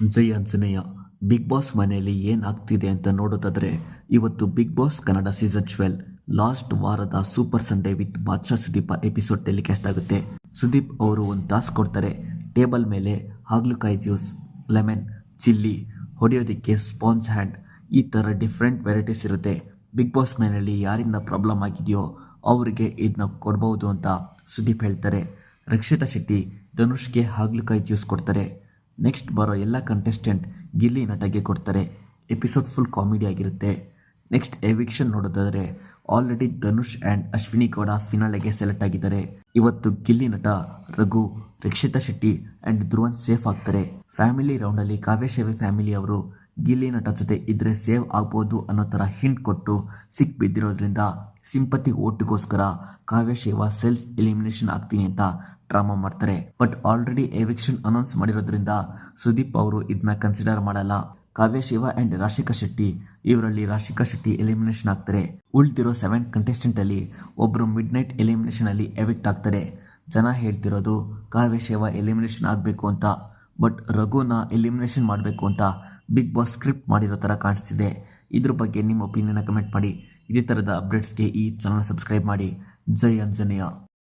ಜೈ Anjaneya. Big boss ಮನೆಯಲ್ಲಿ ಏನಾಗ್ತಿದೆ ಅಂತ ನೋಡೋದಾದ್ರೆ, ಇವತ್ತು Bigg Boss Kannada season twelve last ವಾರದ super Sunday with Badshah Sudeep episode telecast ಆಗುತ್ತೆ. ಸುದೀಪ್ ಅವರು ಒಂದು ಟಾಸ್ಕ್ ಕೊಡ್ತಾರೆ. ಟೇಬಲ್ ಮೇಲೆ ಹಾಗಲಕಾಯಿ ಜ್ಯೂಸ್, ಲೆಮನ್, ಚಿಲ್ಲಿ ಹೊಡೆಯೋದಕ್ಕೆ ಸ್ಪಾಂಜ್ ಹ್ಯಾಂಡ್ ಈ ಥರ ಡಿಫ್ರೆಂಟ್ ವೆರೈಟೀಸ್ ಇರುತ್ತೆ. ಬಿಗ್ ಬಾಸ್ ಮನೆಯಲ್ಲಿ ಯಾರಿಂದ ಪ್ರಾಬ್ಲಮ್ ಆಗಿದೆಯೋ ಅವರಿಗೆ ಇದನ್ನ ಕೊಡ್ಬೋದು ಅಂತ ಸುದೀಪ್ ಹೇಳ್ತಾರೆ. ರಕ್ಷಿತಾ ಶೆಟ್ಟಿ, ಧನುಷ್ಗೆ ಹಾಗಲಕಾಯಿ ಜ್ಯೂಸ್ ಕೊಡ್ತಾರೆ. ನೆಕ್ಸ್ಟ್ ಬರೋ ಎಲ್ಲ ಕಂಟೆಸ್ಟೆಂಟ್ ಗಿಲ್ಲಿ ನಟಗೆ ಕೊಡ್ತಾರೆ. ಎಪಿಸೋಡ್ ಫುಲ್ ಕಾಮಿಡಿ ಆಗಿರುತ್ತೆ. ನೆಕ್ಸ್ಟ್ ಎವಿಕ್ಷನ್ ನೋಡೋದಾದರೆ ಆಲ್ರೆಡಿ ಧನುಷ್ ಆ್ಯಂಡ್ ಅಶ್ವಿನಿ ಗೌಡ ಫಿನಾಲೆಗೆ ಸೆಲೆಕ್ಟ್ ಆಗಿದ್ದಾರೆ. ಇವತ್ತು ಗಿಲ್ಲಿ ನಟ, ರಘು, ರಕ್ಷಿತಾ ಶೆಟ್ಟಿ ಆ್ಯಂಡ್ ಧ್ರುವನ್ ಸೇಫ್ ಆಗ್ತಾರೆ. ಫ್ಯಾಮಿಲಿ ರೌಂಡಲ್ಲಿ ಕಾವ್ಯಶೇವಿ ಫ್ಯಾಮಿಲಿ ಅವರು ಗಿಲ್ಲಿ ನಟ ಜೊತೆ ಇದ್ರೆ ಸೇವ್ ಆಗ್ಬೋದು ಅನ್ನೋ ಥರ ಹಿಂಟ್ ಕೊಟ್ಟು ಸಿಕ್ ಬಿದ್ದಿರೋದ್ರಿಂದ ಸಿಂಪತಿ ಓಟಿಗೋಸ್ಕರ ಕಾವ್ಯಶೇವ ಸೆಲ್ಫ್ ಎಲಿಮಿನೇಷನ್ ಆಗ್ತೀನಿ ಅಂತ ಡ್ರಾಮಾ ಮಾಡ್ತಾರೆ. ಬಟ್ ಆಲ್ರೆಡಿ ಎವಿಕ್ಷನ್ ಅನೌನ್ಸ್ ಮಾಡಿರೋದ್ರಿಂದ ಸುದೀಪ್ ಅವರು ಇದನ್ನ ಕನ್ಸಿಡರ್ ಮಾಡಲ್ಲ. ಕಾವ್ಯ, ಶಿವ ಅಂಡ್ ರಾಶಿಕಾ ಶೆಟ್ಟಿ, ಇವರಲ್ಲಿ ರಾಶಿಕಾ ಶೆಟ್ಟಿ ಎಲಿಮಿನೇಷನ್ ಆಗ್ತಾರೆ. ಉಳಿದಿರೋ ಸೆವೆನ್ ಕಂಟೆಸ್ಟೆಂಟ್ ಅಲ್ಲಿ ಒಬ್ರು ಮಿಡ್ ನೈಟ್ ಎಲಿಮಿನೇಷನ್ ಅಲ್ಲಿ ಎವಿಕ್ಟ್ ಆಗ್ತಾರೆ. ಜನ ಹೇಳ್ತಿರೋದು ಕಾವ್ಯ, ಶಿವ ಎಲಿಮಿನೇಷನ್ ಆಗಬೇಕು ಅಂತ. ಬಟ್ ರಘುನ ಎಲಿಮಿನೇಷನ್ ಮಾಡಬೇಕು ಅಂತ ಬಿಗ್ ಬಾಸ್ ಸ್ಕ್ರಿಪ್ಟ್ ಮಾಡಿರೋ ಥರ ಕಾಣಿಸ್ತಿದೆ. ಇದ್ರ ಬಗ್ಗೆ ನಿಮ್ಮ ಒಪಿನಿಯನ್ ಕಮೆಂಟ್ ಮಾಡಿ. ಇದೇ ಥರದ ಅಪ್ಡೇಟ್ಸ್ಗೆ ಈ ಚಾನಲ್ ಸಬ್ಸ್ಕ್ರೈಬ್ ಮಾಡಿ. ಜೈ ಆಂಜನೇಯ.